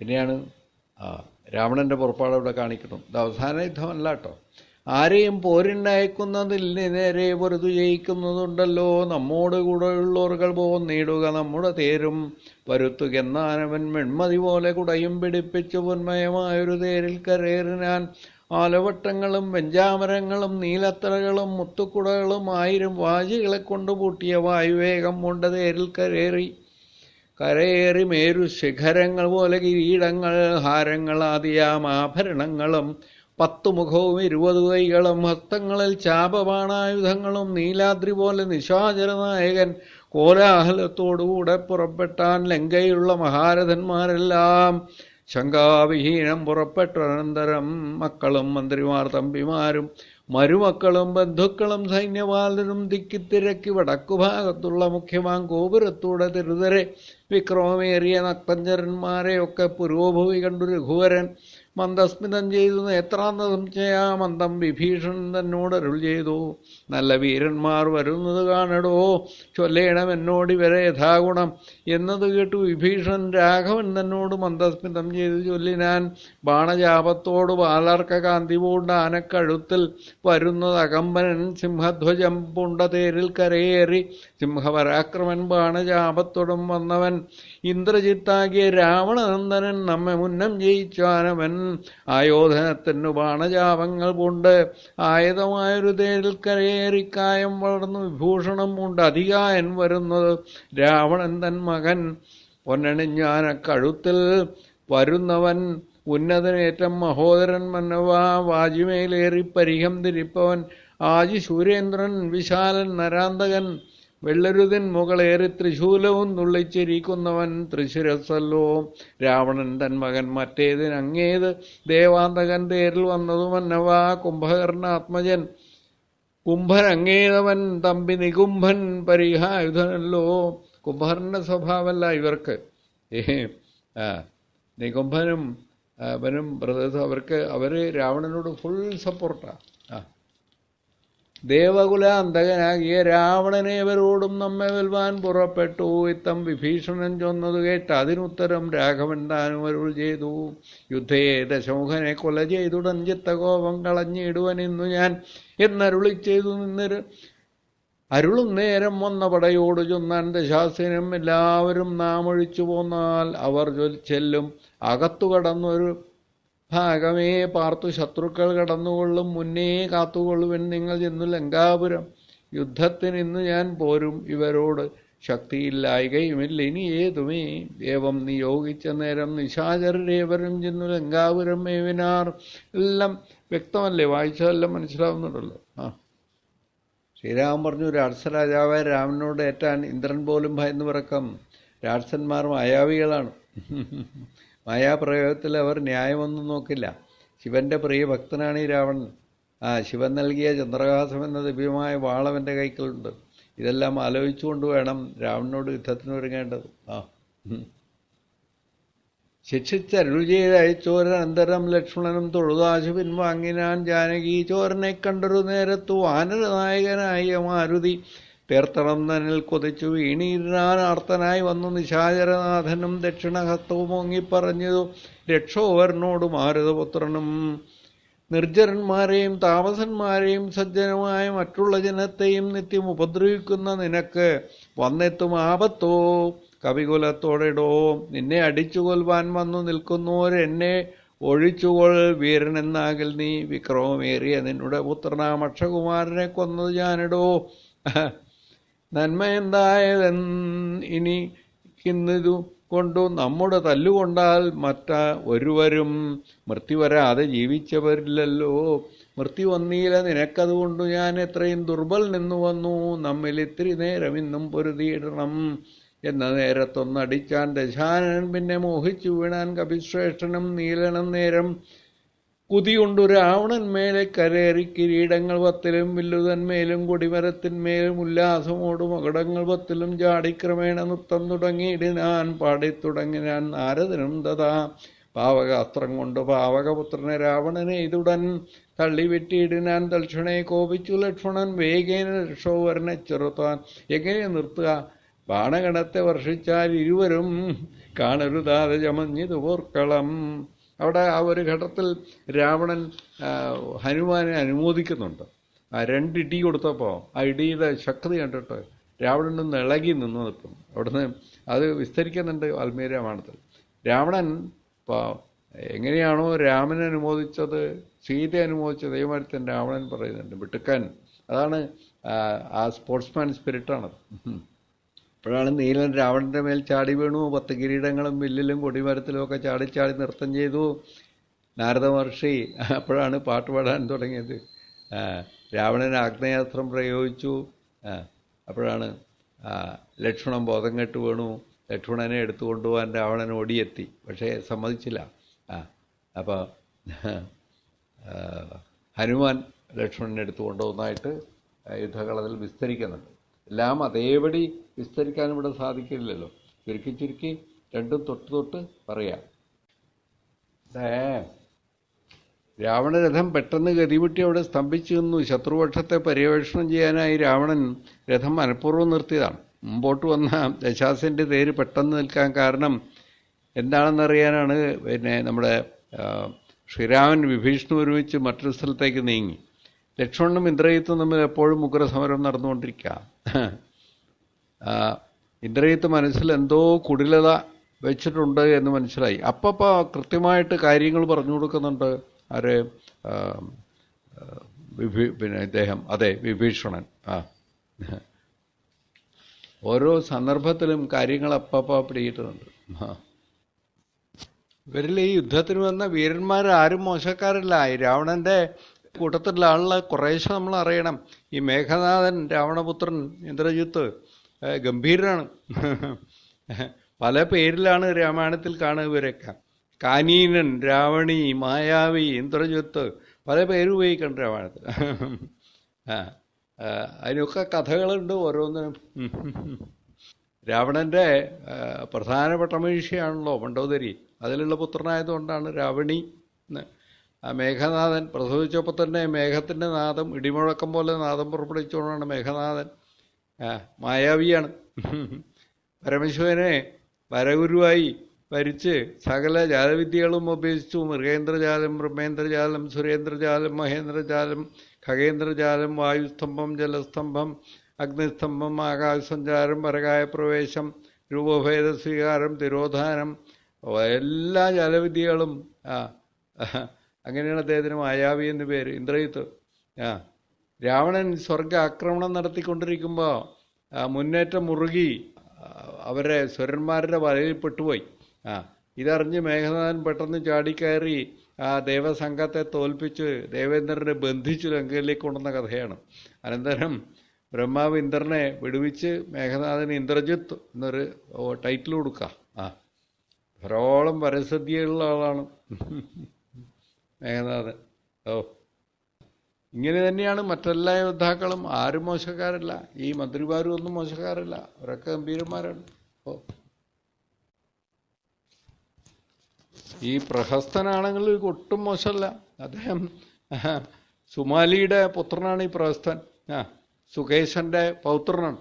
പിന്നെയാണ് രാവണന്റെ പുറപ്പാട് അവിടെ കാണിക്കണം. ഇത് അവസാന യുദ്ധമല്ല കേട്ടോ. ആരെയും നേരെ വെറുതു ജയിക്കുന്നതുണ്ടല്ലോ. നമ്മോട് കൂടെയുള്ളവർകൾ പോകും നേടുക നമ്മുടെ തേരും. പരുത്തുകെന്നാനവൻ മെൺമതി പോലെ കുടയും പിടിപ്പിച്ചു പൊന്മയമായൊരു തേരിൽ കരേറിനാൻ ആലവട്ടങ്ങളും വെഞ്ചാമരങ്ങളും നീലത്തറകളും മുത്തുക്കുടകളും ആയിരം വാജികളെ കൊണ്ടുപൂട്ടിയ വായുവേഗം കൊണ്ട തേരിൽ കരേറി. കരയേറി മേരു ശിഖരങ്ങൾ പോലെ കിരീടങ്ങൾ ഹാരങ്ങൾ ആദിയാം ആഭരണങ്ങളും പത്തു മുഖവും ഇരുപത് കൈകളും ഹസ്തങ്ങളിൽ ചാപബാണായുധങ്ങളും നീലാദ്രി പോലെ നിശാചരനായകൻ കോലാഹലത്തോടുകൂടെ പുറപ്പെട്ടാൻ ലങ്കയുള്ള മഹാരഥന്മാരെല്ലാം ശങ്കാവിഹീനം പുറപ്പെട്ടനന്തരം മക്കളും മന്ത്രിമാർ തമ്പിമാരും മരുമക്കളും ബന്ധുക്കളും സൈന്യപാലനും തിക്കിത്തിരക്കി വടക്കുഭാഗത്തുള്ള മുഖ്യമാം ഗോപുരത്തൂടെ തിരുതരെ വിക്രമമേറിയ നക്തഞ്ചരന്മാരെയൊക്കെ പുരോഭവി കണ്ടു രഘുവരൻ. മന്ദസ്മിതം ചെയ്തു നേത്രാന്തം ചെയ്യാ മന്ദം വിഭീഷണൻ തന്നോട് അരുൾ ചെയ്തു. നല്ല വീരന്മാർ വരുന്നത് കാണടോ. ചൊല്ലേണം എന്നോട് ഇവരെ യഥാഗുണം. എന്നത് കേട്ടു വിഭീഷണൻ രാഘവൻ തന്നോട് മന്ദസ്മിതം ചെയ്തു ചൊല്ലിനാൻ ബാണജാപത്തോട് ബാലർക്ക കാന്തി പൂണ്ട ആനക്കഴുത്തിൽ വരുന്നത് അകമ്പനൻ സിംഹധ്വജം പൂണ്ട തേരിൽ കരയേറി. സിംഹപരാക്രമൻ ബാണജാപത്തോടും വന്നവൻ. ഇന്ദ്രജിത്താകിയ രാവണനന്ദനൻ നമ്മെ മുന്നം ജയിച്ചാനവൻ. ആയോധനത്തിനു ബാണജാപങ്ങൾ പൂണ്ട്. ആയുധമായൊരു തേരിൽ കരയേറി. കായം വളർന്നു വിഭൂഷണം കൊണ്ട് അധികായൻ വരുന്നത് രാവണൻ തൻ മകൻ. പൊന്നണിഞ്ഞാന കഴുത്തിൽ വരുന്നവൻ ഉന്നതനേറ്റം മഹോദരൻ മന്നവാ വാജിമേലേറി പരിഹം തിരിപ്പവൻ ആജി സൂര്യേന്ദ്രൻ വിശാലൻ നരാന്തകൻ. വെള്ളരുതിൻ മുകളേറി തൃശൂലവും നുള്ളിച്ചിരിക്കുന്നവൻ തൃശിരസല്ലോ രാവണൻ തൻ മകൻ മറ്റേതിനങ്ങേത് ദേവാന്തകൻ തേരിൽ വന്നതുമന്നവാ കുംഭകർണാത്മജൻ. കുംഭനങ്ങേതവൻ തമ്പി നികുംഭൻ പരിഹായുധനല്ലോ. കുംഭരന്റെ സ്വഭാവമല്ല ഇവർക്ക്. ഏ ആ നികുംഭനും അവനും ബ്രദേഴ്സും അവർക്ക് അവർ രാവണനോട് ഫുൾ സപ്പോർട്ടാണ് ആ. ദേവകുല അന്തകനാകിയ രാവണനേവരോടും നമ്മെ വെൽവാൻ പുറപ്പെട്ടു. ഇത്തം വിഭീഷണൻ ചൊന്നത് കേട്ട് അതിനുത്തരം രാഘവൻ താനും അരുൾ ചെയ്തു. യുദ്ധേ ദശമുഖനെ കൊല ചെയ്തുടൻ ചിത്തകോപം കളഞ്ഞിടുവൻ ഇന്നു ഞാൻ എന്നരുളി ചെയ്തു നിന്നൊരു അരുളും നേരം വന്ന പടയോട് ചൊന്നാൻ ദശാസനം എല്ലാവരും നാം ഒഴിച്ചു പോന്നാൽ അവർ ചെല്ലും. അകത്തു കടന്നൊരു ഭാഗമേ പാർത്തു ശത്രുക്കൾ കടന്നുകൊള്ളും മുന്നേ കാത്തുകൊള്ളുവൻ നിങ്ങൾ ചെന്നു ലങ്കാപുരം. യുദ്ധത്തിന് ഇന്ന് ഞാൻ പോരും ഇവരോട് ശക്തിയില്ലായികയുമില്ല. ഇനി ഏതുമേ? ദേവം നിയോഗിച്ച നേരം നിശാചരേവരും ചെന്നു ലങ്കാപുരം മേവിനാർ എല്ലാം വ്യക്തമല്ലേ? വായിച്ചതെല്ലാം മനസ്സിലാവുന്നുണ്ടല്ലോ. ആ. ശ്രീരാമൻ പറഞ്ഞു രാക്ഷസരാജാവായ രാമനോട് ഏറ്റാൻ ഇന്ദ്രൻ പോലും ഭയന്നു പിറക്കം രാക്ഷസന്മാർ മായാവികളാണ് മായാപ്രയോഗത്തിൽ അവർ ന്യായമൊന്നും നോക്കില്ല. ശിവന്റെ പ്രിയ ഭക്തനാണ് ഈ രാവണൻ ആ ശിവൻ നൽകിയ ചന്ദ്രഹാസം എന്ന ദിവ്യമായ വാളവന്റെ കൈക്കലുണ്ട്. ഇതെല്ലാം ആലോചിച്ചുകൊണ്ട് വേണം രാവണനോട് യുദ്ധത്തിന് ഒരുങ്ങേണ്ടത്. ആ ശിക്ഷിച്ച അന്തരം ലക്ഷ്മണനും തൊഴുതാശു പിൻവാങ്ങിനാൻ ജാനകി ചോരനെ കണ്ടൊരു നേരത്തു വാനരനായകനായ മാരുതി തീർത്തണം തന്നിൽ കൊതിച്ചു വീണീരാൻ ആർത്തനായി വന്നു നിശാചരനാഥനും ദക്ഷിണഹസ്തവും ഓങ്ങിപ്പറഞ്ഞതു രക്ഷോവരനോട് മാരുതപുത്രനും നിർജരന്മാരെയും താമസന്മാരെയും സജ്ജനമായ മറ്റുള്ള ജനത്തെയും നിത്യം ഉപദ്രവിക്കുന്ന നിനക്ക് വന്നെത്തും ആപത്തോ. കവികുലത്തോടെടോ നിന്നെ അടിച്ചു കൊൽവാൻ വന്നു നിൽക്കുന്നോരെന്നെ ഒഴിച്ചുകൊൾ. വീരനെന്നാകിൽ നീ വിക്രമമേറിയ നിന്നുടെ പുത്രനാം അക്ഷകുമാരനെ കൊന്നത് ഞാനിടോ. നന്മ എന്തായതെൻ ഇനി ഇന്നിതു കൊണ്ടു നമ്മുടെ തല്ലുകൊണ്ടാൽ മറ്റ ഒരുവരും മൃത്യു വരാതെ ജീവിച്ചവരില്ലല്ലോ. മൃത്യു വന്നീല നിനക്കതുകൊണ്ടു ഞാൻ എത്രയും ദുർബൽ നിന്നു വന്നു. നമ്മിൽ ഇത്തിരി നേരം ഇന്നും പൊരുതിയിടണം. എന്ന നേരത്തൊന്നടിച്ചാൻ ദശാനൻ പിന്നെ മോഹിച്ചു വീണാൻ കപിശ്രേഷ്ഠനും നീലനും നേരം കുതിയുണ്ടു രാവണൻ മേലെ കരേറി കിരീടങ്ങൾ പത്തിലും വില്ലുതന്മേലും കൊടിമരത്തിന്മേലും ഉല്ലാസമോട് മകടങ്ങൾ പത്തിലും ചാടിക്രമേണ നൃത്തം തുടങ്ങിയിടിനാൻ പാടിത്തുടങ്ങിനാൻ നാരദനും തഥാ പാവകാസ്ത്രം കൊണ്ട് പാവകപുത്രനെ രാവണനെ ഇതുടൻ തള്ളിവെട്ടിയിടിനാൻ തൽക്ഷണേ കോപിച്ചു ലക്ഷ്മണൻ. വേഗേന രക്ഷോവരനെ ചെറുത്താൻ എങ്ങനെ നിർത്തുക? ബാണഗണത്തെ വർഷിച്ചാൽ ഇരുവരും കാണരുതാതെ ചമഞ്ഞിത് പോർക്കളം അവിടെ ആ ഒരു ഘട്ടത്തിൽ രാവണൻ ഹനുമാനെ അനുമോദിക്കുന്നുണ്ട്. ആ രണ്ട് ഇടി കൊടുത്തപ്പോൾ ആ ഇടിയുടെ ശക്തി കണ്ടിട്ട് രാവണൻ നിന്ന് ഇളകി നിന്നു നിൽക്കും. അവിടുന്ന് അത് വിസ്തരിക്കുന്നുണ്ട് വാൽമീകി രാമായണത്തിൽ രാവണൻ ഇപ്പോൾ എങ്ങനെയാണോ രാമനെ അനുമോദിച്ചത് സീത അനുമോദിച്ച തന്നെ രാവണൻ പറയുന്നുണ്ട് വിട്ടുക്കാൻ. അതാണ് ആ സ്പോർട്സ്മാൻ സ്പിരിറ്റാണത്. അപ്പോഴാണ് നീലൻ രാവണന്റെ മേൽ ചാടി വീണു. പത്ത് കിരീടങ്ങളും വില്ലിലും കൊടിമരത്തിലും ഒക്കെ ചാടി ചാടി നൃത്തം ചെയ്തു. നാരദ മഹർഷി അപ്പോഴാണ് പാട്ട് പാടാൻ തുടങ്ങിയത്. രാവണൻ ആഗ്നേയാസ്ത്രം പ്രയോഗിച്ചു. അപ്പോഴാണ് ലക്ഷ്മണൻ ബോധം കെട്ട് വീണു. ലക്ഷ്മണനെ എടുത്തു കൊണ്ടുപോകാൻ രാവണൻ ഓടിയെത്തി. പക്ഷേ സമ്മതിച്ചില്ല. ആ അപ്പോൾ ഹനുമാൻ ലക്ഷ്മണനെ എടുത്തു യുദ്ധകളത്തിൽ വിസ്തരിക്കുന്നുണ്ട്. എല്ലാം അതേപടി വിസ്തരിക്കാൻ ഇവിടെ സാധിക്കില്ലല്ലോ. ചുരുക്കി ചുരുക്കി രണ്ടും തൊട്ട് തൊട്ട് പറയാം. രാവണരഥം പെട്ടെന്ന് ഗതിവിട്ടി അവിടെ സ്തംഭിച്ചു നിന്നു. ശത്രുപക്ഷത്തെ പര്യവേഷണം ചെയ്യാനായി രാവണൻ രഥം മനഃപൂർവം നിർത്തിയതാണ്. മുമ്പോട്ട് വന്ന ദശാസിന്റെ തേര് പെട്ടെന്ന് നിൽക്കാൻ കാരണം എന്താണെന്നറിയാനാണ് പിന്നെ നമ്മുടെ ശ്രീരാമൻ വിഭീഷണു ഒരുമിച്ച് മറ്റൊരു സ്ഥലത്തേക്ക് നീങ്ങി. ലക്ഷ്മണനും ഇന്ദ്രജിത്തും തമ്മിൽ എപ്പോഴും ഉഗ്രസമരം നടന്നുകൊണ്ടിരിക്കുക. ആ, ഇന്ദ്രജിത്ത് മനസ്സിൽ എന്തോ കുടിലത വെച്ചിട്ടുണ്ട് എന്ന് മനസ്സിലായി. അപ്പപ്പോൾ കൃത്യമായിട്ട് കാര്യങ്ങൾ പറഞ്ഞു കൊടുക്കുന്നുണ്ട് ആര്? പിന്നെ ഇദ്ദേഹം. അതെ വിഭീഷണൻ. ആ. ഓരോ സന്ദർഭത്തിലും കാര്യങ്ങൾ അപ്പപ്പോൾ പിടിയിട്ടുന്നുണ്ട് ആ. ഇവരിൽ ഈ യുദ്ധത്തിന് വന്ന വീരന്മാർ ആരും മോശക്കാരല്ല. ഈ രാവണന്റെ കൂട്ടത്തിലുള്ള ആളുള്ള കുറേശ്ശെ നമ്മൾ അറിയണം. ഈ മേഘനാഥൻ രാവണപുത്രൻ ഇന്ദ്രജിത്ത് ഗംഭീരനാണ് പല പേരിലാണ് രാമായണത്തിൽ കാണുക ഇവരൊക്കെ. കാനീനൻ രാവണി മായാവി ഇന്ദ്രജിത്ത് പല പേരും ഉപയോഗിക്കുന്നുണ്ട് രാമായണത്തിൽ. അതിനൊക്കെ കഥകളുണ്ട് ഓരോന്നിനും. രാവണന്റെ പ്രധാനപ്പെട്ട മഹിഷിയാണല്ലോ മണ്ഡോദരി അതിലുള്ള പുത്രനായതുകൊണ്ടാണ് രാവണി ആ മേഘനാഥൻ പ്രസവിച്ചപ്പോൾ തന്നെ മേഘത്തിന്റെ നാദം ഇടിമുഴക്കം പോലെ നാദം പുറപ്പെടുവിച്ചുകൊണ്ടാണ് മേഘനാഥൻ മായാവിയാണ്. പരമശിവനെ വരഗുരുവായി ഭരിച്ച് സകല ജാലവിദ്യകളും അഭ്യസിച്ചു മൃഗേന്ദ്രജാലം ബ്രഹ്മേന്ദ്രജാലം സുരേന്ദ്രജാലം മഹേന്ദ്രജാലം ഖഗേന്ദ്രജാലം വായുസ്തംഭം ജലസ്തംഭം അഗ്നിസ്തംഭം ആകാശസഞ്ചാരം പരകായ പ്രവേശം രൂപഭേദ സ്വീകാരം തിരോധാനം എല്ലാ ജലവിദ്യകളും അങ്ങനെയാണ് അദ്ദേഹത്തിന് മായാവി എന്ന് പേര്. ഇന്ദ്രജിത്ത് ആ രാവണൻ സ്വർഗ ആക്രമണം നടത്തിക്കൊണ്ടിരിക്കുമ്പോൾ മുന്നേറ്റം മുറുകി അവരെ സ്വരന്മാരുടെ വലയിൽ പെട്ടുപോയി. ആ ഇതറിഞ്ഞ് മേഘനാഥൻ പെട്ടെന്ന് ചാടിക്കയറി ആ ദേവസംഘത്തെ തോൽപ്പിച്ച് ദേവേന്ദ്രനെ ബന്ധിച്ചു ലങ്കയിലേക്ക് കൊണ്ടുവന്ന കഥയാണ്. അനന്തരം ബ്രഹ്മാവ് ഇന്ദ്രനെ വിടുവിച്ച് മേഘനാഥന് ഇന്ദ്രജിത്ത് എന്നൊരു ടൈറ്റിൽ കൊടുക്കുക ആ ധാരാളം വരസദ്യയുള്ള ആളാണ്. മേഘനാഥൻ ഓ. ഇങ്ങനെ തന്നെയാണ് മറ്റെല്ലാ യോദ്ധാക്കളും. ആരും മോശക്കാരല്ല. ഈ മന്ത്രിമാരും ഒന്നും മോശക്കാരല്ല. അവരൊക്കെ ഗംഭീരന്മാരാണ്. ഓ. ഈ പ്രഹസ്തനാണെങ്കിൽ ഒട്ടും മോശമല്ല. അദ്ദേഹം സുമാലിയുടെ പുത്രനാണ് ഈ പ്രഹസ്തൻ. ആ സുകേശന്റെ പൗത്രനാണ്.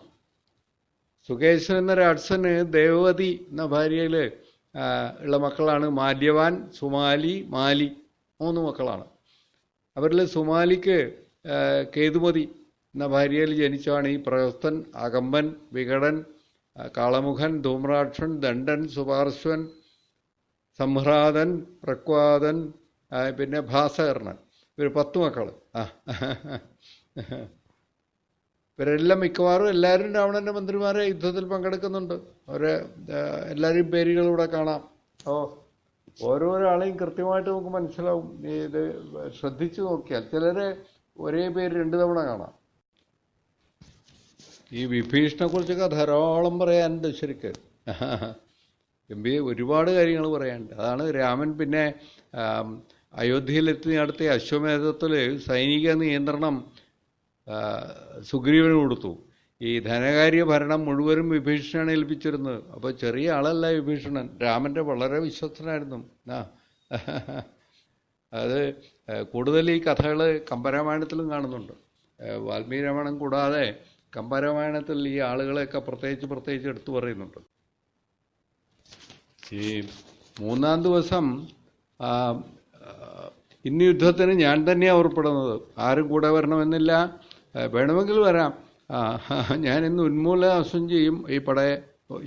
സുകേശൻ എന്ന രാക്ഷസന് ദേവവതി എന്ന ഭാര്യയിൽ ഉള്ള മക്കളാണ് മാല്യവാൻ സുമാലി മാലി. മൂന്ന് മക്കളാണ്. അവരിൽ സുമാലിക്ക് കേതുമതി എന്ന ഭാര്യയിൽ ജനിച്ചാണ് ഈ പ്രയസ്തൻ അകമ്പൻ വികടൻ കാളമുഖൻ ധൂമ്രാക്ഷൻ ദണ്ഡൻ സുപാർശ്വൻ സംഹ്രാതൻ പ്രക്വാദൻ പിന്നെ ഭാസകർണൻ. ഇവർ പത്ത് മക്കൾ ആ ഇവരെല്ലാം മിക്കവാറും എല്ലാവരും രാവണന്റെ മന്ത്രിമാരെ യുദ്ധത്തിൽ പങ്കെടുക്കുന്നുണ്ട്. അവരെ എല്ലാവരെയും പേരുകൾ കാണാം. ഓ ഓരോരാളെയും കൃത്യമായിട്ട് നമുക്ക് മനസ്സിലാവും. ഇത് ശ്രദ്ധിച്ചു നോക്കിയാൽ ചിലരെ ഒരേ പേര് രണ്ട് തവണ കാണാം. ഈ വിഭീഷണെ കുറിച്ചൊക്കെ ധാരാളം പറയാനുണ്ട് ശരിക്ക്. എം ബി ഒരുപാട് കാര്യങ്ങൾ പറയാനുണ്ട്. അതാണ് രാമൻ പിന്നെ അയോധ്യയിലെത്തി നടത്തിയ അശ്വമേധത്തിൽ സൈനിക നിയന്ത്രണം സുഗ്രീവന് കൊടുത്തു. ഈ ധനകാര്യ ഭരണം മുഴുവനും വിഭീഷണനാണ് ഏൽപ്പിച്ചിരുന്നത്. അപ്പോൾ ചെറിയ ആളല്ല വിഭീഷണൻ. രാമന്റെ വളരെ വിശ്വസ്തനായിരുന്നു. ആ. അത് കൂടുതൽ ഈ കഥകൾ കമ്പരാമായണത്തിലും കാണുന്നുണ്ട്. വാൽമീകി രാമായണം കൂടാതെ കമ്പരാമായണത്തിൽ ഈ ആളുകളെയൊക്കെ പ്രത്യേകിച്ച് പ്രത്യേകിച്ച് എടുത്തു പറയുന്നുണ്ട്. ഈ മൂന്നാം ദിവസം ഇന്ന് യുദ്ധത്തിന് ഞാൻ തന്നെയാണ് ഉറപ്പെടുന്നത്. ആരും കൂടെ വരണമെന്നില്ല. വേണമെങ്കിൽ വരാം. ഞാൻ ഇന്ന് ഉന്മൂലനാശം ചെയ്യും ഈ പടയെ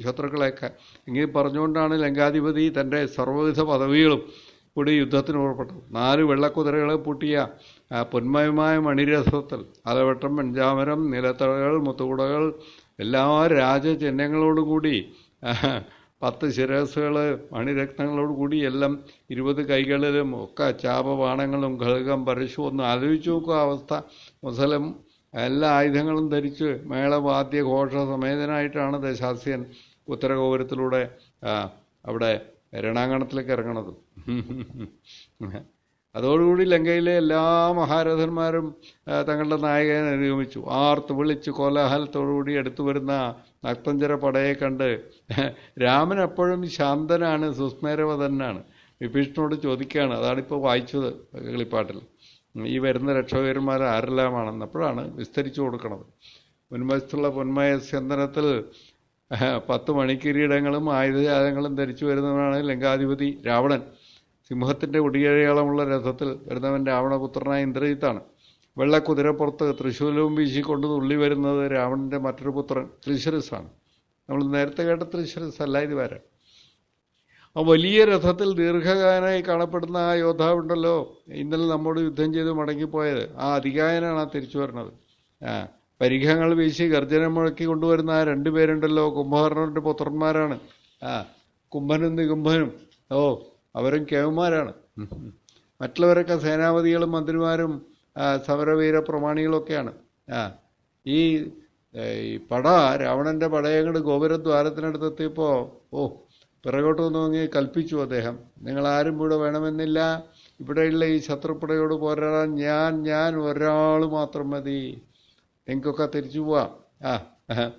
ശത്രുക്കളെയൊക്കെ. ഇങ്ങനെ പറഞ്ഞുകൊണ്ടാണ് ലങ്കാധിപതി തന്റെ സർവവിധ പദവികളും കൂടി യുദ്ധത്തിന് പുറപ്പെട്ടത് നാല് വെള്ളക്കുതിരകളെ പൂട്ടിയ പൊന്മയമായ മണിരഥത്തിൽ അലവട്ടം പഞ്ചാമരം നിലത്തടകൾ മുത്തുകുടകൾ എല്ലാ രാജചിഹ്നങ്ങളോടും കൂടി പത്ത് ശിരസുകൾ മണിരത്നങ്ങളോട് കൂടി എല്ലാം ഇരുപത് കൈകളിലും ഒക്കെ ചാപബാണങ്ങളും ഘടകം പരശു ഒന്ന് ആലോചിച്ച് നോക്കുക അവസ്ഥ. മുസലം എല്ലാ ആയുധങ്ങളും ധരിച്ച് മേളവാദ്യ ഘോഷ സമേതനായിട്ടാണ് ദശാസ്യൻ ഉത്തരഗോപുരത്തിലൂടെ അവിടെ രണാങ്കണത്തിലേക്ക് ഇറങ്ങണത്. അതോടുകൂടി ലങ്കയിലെ എല്ലാ മഹാരഥന്മാരും തങ്ങളുടെ നായകനെ നിയമിച്ചു ആർത്ത് വിളിച്ച് കോലാഹലത്തോടുകൂടി അടുത്തു വരുന്ന നക്തഞ്ചര പടയെ കണ്ട് രാമൻ എപ്പോഴും ശാന്തനാണ് സുസ്മേരവതനാണ്. വിഭീഷണോട് ചോദിക്കുകയാണ്. അതാണിപ്പോൾ വായിച്ചത് കിളിപ്പാട്ടിൽ. ഈ വരുന്ന രക്ഷകന്മാർ ആരെല്ലാമാണെന്ന് അപ്പോഴാണ് വിസ്തരിച്ചു കൊടുക്കുന്നത് മുൻവശത്തുള്ള പൊന്മയ സ്യന്തനത്തിൽ പത്ത് മണിക്കിരീടങ്ങളും ആയുധജാലങ്ങളും ധരിച്ചു വരുന്നവനാണ് ലങ്കാധിപതി രാവണൻ. സിംഹത്തിന്റെ ഒടിയഴയാളമുള്ള രഥത്തിൽ വരുന്നവൻ രാവണപുത്രനായ ഇന്ദ്രജിത്താണ്. വെള്ളക്കുതിരപ്പുറത്ത് തൃശൂലവും വീശിക്കൊണ്ട് തുള്ളി വരുന്നത് രാവണന്റെ മറ്റൊരു പുത്രൻ ത്രിശിരസാണ് നമ്മൾ നേരത്തെ കേട്ട ത്രിശിരസ് അല്ല ഇത് വരാം. ആ വലിയ രഥത്തിൽ ദീർഘകായനായി കാണപ്പെടുന്ന ആ യോദ്ധാവുണ്ടല്ലോ. ഇന്നലെ നമ്മോട് യുദ്ധം ചെയ്ത് മടങ്ങിപ്പോയത്. ആ അധികായനാണ് ആ തിരിച്ചു വരുന്നത് ആ പരിഘങ്ങൾ വീശി ഗർജനം മുഴക്കി കൊണ്ടുവരുന്ന ആ രണ്ടുപേരുണ്ടല്ലോ കുംഭകർണന്റെ പുത്രന്മാരാണ്. ആ കുംഭനും നികുംഭനും. ഓ അവരും കേവന്മാരാണ്. മറ്റുള്ളവരൊക്കെ സേനാപതികളും മന്ത്രിമാരും സമരവീര പ്രമാണികളൊക്കെയാണ്. ആ ഈ പട രാവണന്റെ പടയങ്ങൾ ഗോപുരദ്വാരത്തിനടുത്തെത്തിയപ്പോ ഓ പിറകോട്ട് നോങ്ങി കൽപ്പിച്ചു അദ്ദേഹം. നിങ്ങൾ ആരും ഇവിടെ വേണമെന്നില്ല. ഇവിടെയുള്ള ഈ ശത്രുപ്പടയോട് പോരാടാൻ ഞാൻ ഞാൻ ഒരാൾ മാത്രം മതി. നിങ്ങൾക്കൊക്കെ തിരിച്ചു പോവാം. ആ.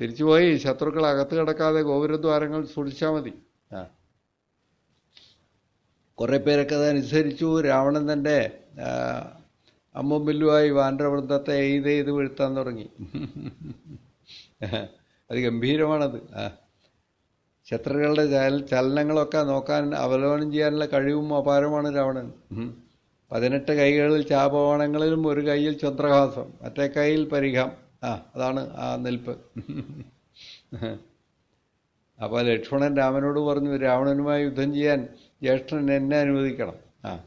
തിരിച്ചുപോയി ശത്രുക്കൾ അകത്ത് കിടക്കാതെ ഗോപുരദ്വാരങ്ങൾ സൂക്ഷിച്ചാൽ മതി. ആ. കുറേ പേരൊക്കെ അതനുസരിച്ചു. രാവണൻ തന്റെ ആ, അമ്മും ബില്ലുമായി വാനരവൃന്ദത്തെ എയ്ത് വീഴ്ത്താൻ തുടങ്ങി. അത് ഗംഭീരമാണത്. ആ. ശത്രുക്കളുടെ ചല ചലനങ്ങളൊക്കെ നോക്കാൻ അവലോകനം ചെയ്യാനുള്ള കഴിവും അപാരമാണ് രാവണൻ. പതിനെട്ട് കൈകളിൽ ചാപവാണങ്ങളിലും ഒരു കൈയിൽ ചന്ദ്രഹാസം മറ്റേ കൈയിൽ പരിഹാം. ആ അതാണ് ആ നിൽപ്പ്. അപ്പോൾ ലക്ഷ്മണൻ രാമനോട് പറഞ്ഞു രാവണനുമായി യുദ്ധം ചെയ്യാൻ ജ്യേഷ്ഠൻ എന്നെ അനുവദിക്കണം. ആ.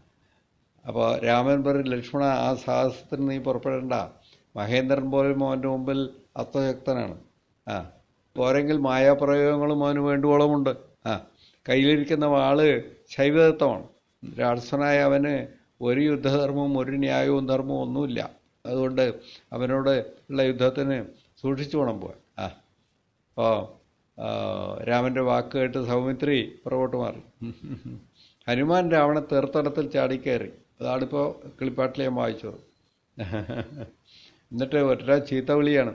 അപ്പോൾ രാമൻ പറഞ്ഞു ലക്ഷ്മണ ആ സാഹസത്തിന് നീ പുറപ്പെടേണ്ട. മഹേന്ദ്രൻ പോലും അവന്റെ മുമ്പിൽ അത്വശക്തനാണ്. ആ. പോരെങ്കിൽ മായാപ്രയോഗങ്ങളും അവന് വേണ്ടുവോളമുണ്ട്. ആ കയ്യിലിരിക്കുന്ന വാൾ ശൈവദത്തമാണ്. രാക്ഷസനായ അവന് ഒരു യുദ്ധധർമ്മവും ഒരു ന്യായവും ധർമ്മവും ഒന്നുമില്ല. അതുകൊണ്ട് അവനോട് ഉള്ള യുദ്ധത്തിന് സൂക്ഷിച്ചു വേണം പോവാൻ ആ ഓ രാമന്റെ വാക്ക് കേട്ട് സൗമിത്രി പുറകോട്ട് മാറി. ഹനുമാൻ രാവണ തീർത്ഥടത്തിൽ ചാടിക്കയറി. അതാണിപ്പോൾ കിളിപ്പാട്ടിൽ ഞാൻ വായിച്ചത്. എന്നിട്ട് ഒറ്റ ചീത്ത വിളിയാണ്.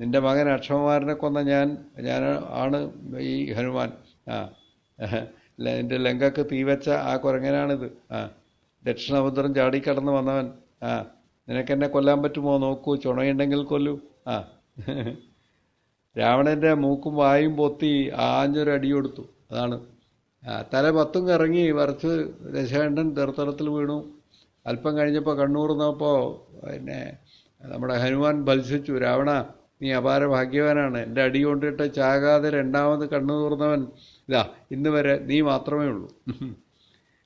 നിന്റെ മകൻ അക്ഷമമാരനെ കൊന്ന ഞാൻ ഞാൻ ആണ് ഈ ഹനുമാൻ. ആ. എന്റെ ലങ്കക്ക് തീവച്ച ആ കുരങ്ങനാണിത്. ആ. ദക്ഷിണഭദ്രം ചാടിക്കടന്ന് വന്നവൻ. ആ. നിനക്കെന്നെ കൊല്ലാൻ പറ്റുമോ? നോക്കൂ ചുണയുണ്ടെങ്കിൽ കൊല്ലൂ. ആ. രാവണന്റെ മൂക്കും വായും പൊത്തി ആഞ്ഞൊരു അടി കൊടുത്തു. അതാണ്. തല പത്തും കറങ്ങി വരച്ച് ദശകണ്ഠൻ തീർത്ഥലത്തിൽ വീണു. അല്പം കഴിഞ്ഞപ്പോൾ കണ്ണൂർന്നപ്പോൾ പിന്നെ നമ്മുടെ ഹനുമാൻ ഭത്സിച്ചു രാവണ നീ അപാര ഭാഗ്യവാനാണ്. എന്റെ അടി കൊണ്ടിട്ട് ചാകാതെ രണ്ടാമത് കണ്ണു തുറന്നവൻ ഇതാ ഇന്ന് വരെ നീ മാത്രമേ ഉള്ളൂ.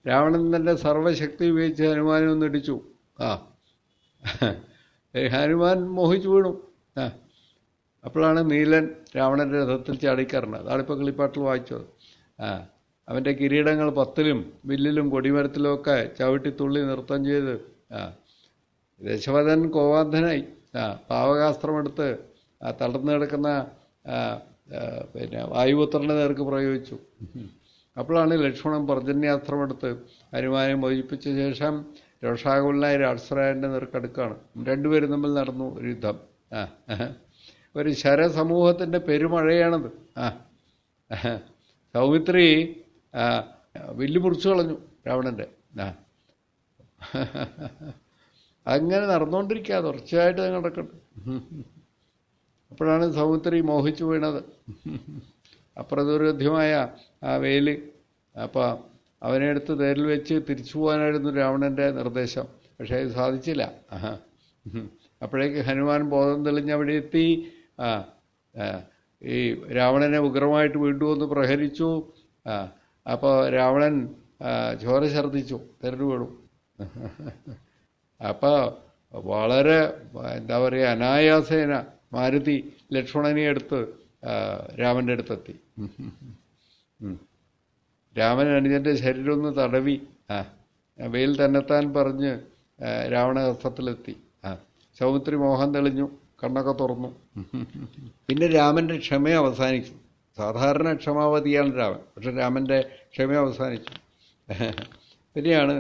രാവണൻ തന്റെ സർവശക്തി ഉപയോഗിച്ച് ഹനുമാനെ ഒന്ന് ഇടിച്ചു. ആ. ഹനുമാൻ മോഹിച്ചു വീണു. ആ. അപ്പോഴാണ് നീലൻ രാവണന്റെ രഥത്തിൽ ചാടിക്കറിഞ്ഞത് അതാണിപ്പോൾ കിളിപ്പാട്ടിൽ വായിച്ചത്. ആ. അവന്റെ കിരീടങ്ങൾ പത്തിലും വില്ലിലും കൊടിമരത്തിലും ഒക്കെ ചവിട്ടി തുള്ളി നൃത്തം ചെയ്ത് ആ. ദശവധൻ കോവാന്ധനായി ആ. പാവകാസ്ത്രമെടുത്ത് തളർന്നു കിടക്കുന്ന പിന്നെ വായുപുത്രനെ നേർക്ക് പ്രയോഗിച്ചു അപ്പോഴാണ് ലക്ഷ്മണൻ പർജന്യാസ്ത്രമെടുത്ത് ഹനുമാനെ മോചിപ്പിച്ച ശേഷം രോഷാകുലനായ രാക്ഷസരായന്റെ നേർക്കടുക്കാണ് രണ്ടുപേരും തമ്മിൽ നടന്നു ഒരു യുദ്ധം ആ ഒരു ശരസമൂഹത്തിന്റെ പെരുമഴയാണത് ആ സൗമിത്രി വില്ലു മുറിച്ചു കളഞ്ഞു രാവണന്റെ ആ അങ്ങനെ നടന്നുകൊണ്ടിരിക്കുക തുടർച്ചയായിട്ട് നടക്കട്ടെ അപ്പോഴാണ് സൗമിത്രി മോഹിച്ചു വീണത്. അപ്രദുരോധ്യമായ ആ വെയിൽ അപ്പോൾ അവനെ എടുത്ത് തേരിൽ വെച്ച് തിരിച്ചു പോകാനായിരുന്നു രാവണന്റെ നിർദ്ദേശം. പക്ഷേ അത് സാധിച്ചില്ല. അപ്പോഴേക്ക് ഹനുമാൻ ബോധം തെളിഞ്ഞ് അവിടെ എത്തി. ആ ഈ രാവണനെ ഉഗ്രമായിട്ട് വീണ്ടും ഒന്ന് പ്രഹരിച്ചു. അപ്പോൾ രാവണൻ ചോര ഛർദ്ദിച്ചു. തെരഞ്ഞു വീണു. അപ്പോൾ വളരെ എന്താ പറയുക അനായാസേന. മാരുതി ലക്ഷ്മണനെ എടുത്ത് രാമന്റെ അടുത്തെത്തി. രാമൻ അനുജന്റെ ശരീരം ഒന്ന് തടവി ആ വെയിൽ തന്നെത്താൻ പറഞ്ഞ് രാവണഹസ്തത്തിലെത്തി. ആ സൗമിത്രി മോഹം തെളിഞ്ഞു കണ്ണൊക്കെ തുറന്നു. പിന്നെ രാമന്റെ ക്ഷമ അവസാനിച്ചു. സാധാരണ ക്ഷമാവതിയാണ് രാമൻ പക്ഷെ രാമന്റെ ക്ഷമ അവസാനിച്ചു. പിന്നെയാണ്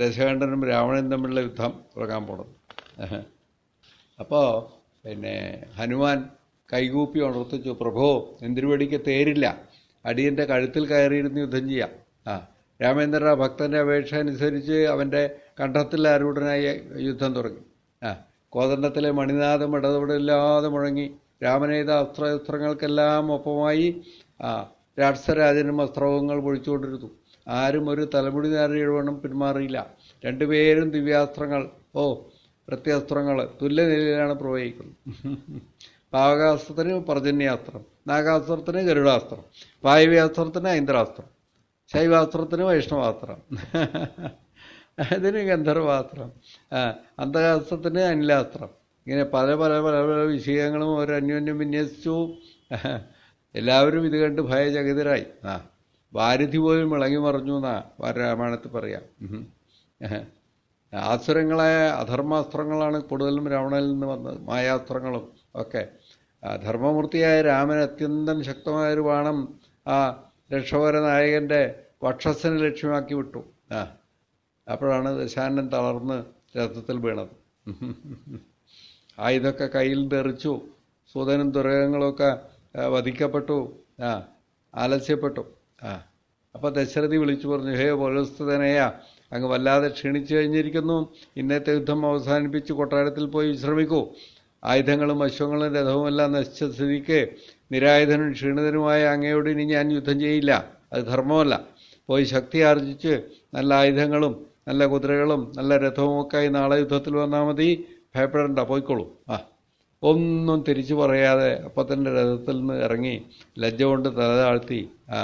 ദശകണ്ഠനും രാവണനും തമ്മിലുള്ള യുദ്ധം തുടങ്ങാൻ പോണത്. അപ്പോൾ പിന്നെ ഹനുമാൻ കൈകൂപ്പി ഉണർത്തിച്ചു പ്രഭോ എന്തിരുവടിക്ക് തേരില്ല. അടിയന്റെ കഴുത്തിൽ കയറിയിരുന്ന് യുദ്ധം ചെയ്യാം. ആ രാമേന്ദ്ര ഭക്തന്റെ അപേക്ഷ അനുസരിച്ച് അവന്റെ കണ്ഠത്തിൽ ആരൂഢനായി യുദ്ധം തുടങ്ങി. ആ കോതണ്ഡത്തിലെ മണിനാഥം ഇടതവിടില്ലാതെ മുഴങ്ങി. രാമനേത അസ്ത്രശസ്ത്രങ്ങൾക്കെല്ലാം ഒപ്പമായി ആ രാക്ഷസരാജനും അസ്ത്രവങ്ങൾ പൊഴിച്ചുകൊണ്ടിരുന്നു. ആരും ഒരു തലമുടി നേരെ എഴുവണ്ണം പിന്മാറിയില്ല. രണ്ടുപേരും ദിവ്യാസ്ത്രങ്ങൾ. ഓ പ്രത്യസ്ത്രങ്ങൾ തുല്യനിലയിലാണ് പ്രവഹിക്കുന്നത്. പാവകാസ്ത്രത്തിന് പർജന്യാസ്ത്രം നാഗാസ്ത്രത്തിന് ഗരുഡാസ്ത്രം വായുവ്യാസ്ത്രത്തിന് ഐന്ദ്രാസ്ത്രം ശൈവാസ്ത്രത്തിന് വൈഷ്ണവാസ്ത്രം അതിന് ഗന്ധർവാസ്ത്രം ആ അന്തരാസ്ത്രത്തിന് അനിലാസ്ത്രം. ഇങ്ങനെ പല പല പല പല വിഷയങ്ങളും അവർ അന്യോന്യം വിന്യസിച്ചു. എല്ലാവരും ഇത് കണ്ട് ഭയചകിതരായി. ആ വാരിധി പോലും ഇളങ്ങി മറിഞ്ഞു എന്നാ രാമായണത്തിൽ പറയാം. ഉം. ആസുരങ്ങളായ അധർമാസ്ത്രങ്ങളാണ് കൂടുതലും രാവണനിൽ നിന്ന് വന്നത്. മായാസ്ത്രങ്ങളും ഒക്കെ. ധർമ്മമൂർത്തിയായ രാമൻ അത്യന്തം ശക്തമായ ഒരു ബാണം ആ രക്ഷവര നായകന്റെ വക്ഷസ്സിനെ ലക്ഷ്യമാക്കി വിട്ടു. ആ അപ്പോഴാണ് ദശാനൻ തളർന്ന് രഥത്തിൽ വീണത്. ആയുധമൊക്കെ കയ്യിൽ തെറിച്ചു. സൂതനും ദുരകങ്ങളൊക്കെ വധിക്കപ്പെട്ടു. ആ ആലസ്യപ്പെട്ടു. ആ അപ്പോൾ ദശരഥി വിളിച്ചു പറഞ്ഞു ഹേ പോലസ്തുതനയ അങ്ങ് വല്ലാതെ ക്ഷീണിച്ചു കഴിഞ്ഞിരിക്കുന്നു. ഇന്നത്തെ യുദ്ധം അവസാനിപ്പിച്ച് കൊട്ടാരത്തിൽ പോയി വിശ്രമിക്കൂ. ആയുധങ്ങളും അശ്വങ്ങളും രഥവും എല്ലാം നശിച്ച സ്ഥിതിക്ക് നിരായുധനും ക്ഷീണിതനുമായ അങ്ങയോട് ഇനി ഞാൻ യുദ്ധം ചെയ്യില്ല. അത് ധർമ്മമല്ല. പോയി ശക്തി ആർജിച്ച് നല്ല ആയുധങ്ങളും നല്ല കുതിരകളും നല്ല രഥവും ഒക്കെ ആയി നാളെ യുദ്ധത്തിൽ വന്നാൽ മതി. ഭയപ്പെടണ്ട പോയിക്കോളൂ. ആ. ഒന്നും തിരിച്ചു പറയാതെ അപ്പം തന്നെ രഥത്തിൽ നിന്ന് ഇറങ്ങി ലജ്ജ കൊണ്ട് തല താഴ്ത്തി ആ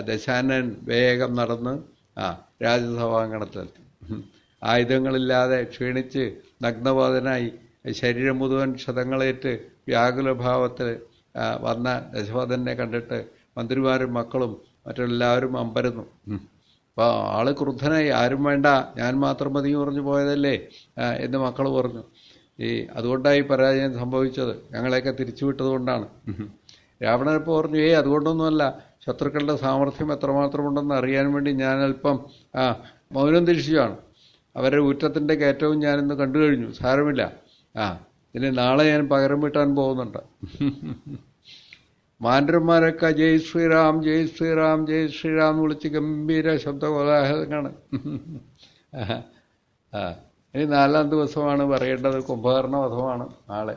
ദശാനൻ വേഗം നടന്ന് ആ രാജസഭാങ്കണത്തിലെത്തി. ആയുധങ്ങളില്ലാതെ ക്ഷീണിച്ച് നഗ്നബോധനായി ശരീരം മുഴുവൻ ക്ഷതങ്ങളേറ്റ് വ്യാകുലഭാവത്തിൽ വന്ന ദശവധനെ കണ്ടിട്ട് മന്ത്രിമാരും മക്കളും മറ്റെല്ലാവരും അമ്പരുന്നു. അപ്പോൾ ആൾ ക്രുദ്ധനായി ആരും വേണ്ട ഞാൻ മാത്രം മതി പറഞ്ഞു പോയതല്ലേ? എന്ന് മക്കൾ പറഞ്ഞു. ഈ അതുകൊണ്ടായി പരാജയം സംഭവിച്ചത്. ഞങ്ങളെയൊക്കെ തിരിച്ചു വിട്ടതുകൊണ്ടാണ് ഉം. രാവണൻ ഇപ്പോൾ പറഞ്ഞു ഏയ് അതുകൊണ്ടൊന്നുമല്ല. ശത്രുക്കളുടെ സാമർഥ്യം എത്രമാത്രമുണ്ടെന്ന് അറിയാൻ വേണ്ടി ഞാൻ അല്പം ആ മൗനം തിരിച്ചുവാണ് അവരുടെ ഊറ്റത്തിന്റെ കയറ്റവും ഞാനിന്ന് കണ്ടു കഴിഞ്ഞു സാരമില്ല. ആ ഇനി നാളെ ഞാൻ പകരം വിട്ടാൻ പോകുന്നുണ്ട്. മാൻഡന്മാരൊക്കെ ജയ് ശ്രീറാം ജയ് ശ്രീറാം ജയ് ശ്രീറാം എന്ന് വിളിച്ച് ഗംഭീര ശബ്ദകോലാഹലങ്ങളാണ്. ആ. ഇനി നാലാം ദിവസമാണ് പറയേണ്ടത്. കുംഭകർണ വധമാണ് നാളെ.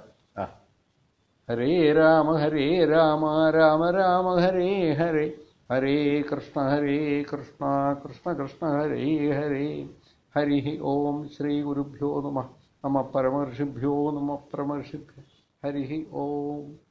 हरे राम हरे राम राम राम, हरे हरे। हरे कृष्ण हरे कृष्ण कृष्ण कृष्ण, हरे हरे। हरि ओम श्री श्रीगुरुभ्यो नम। नम परमर्षिभ्यो नम परमर्षिभ्य। हरि ओम।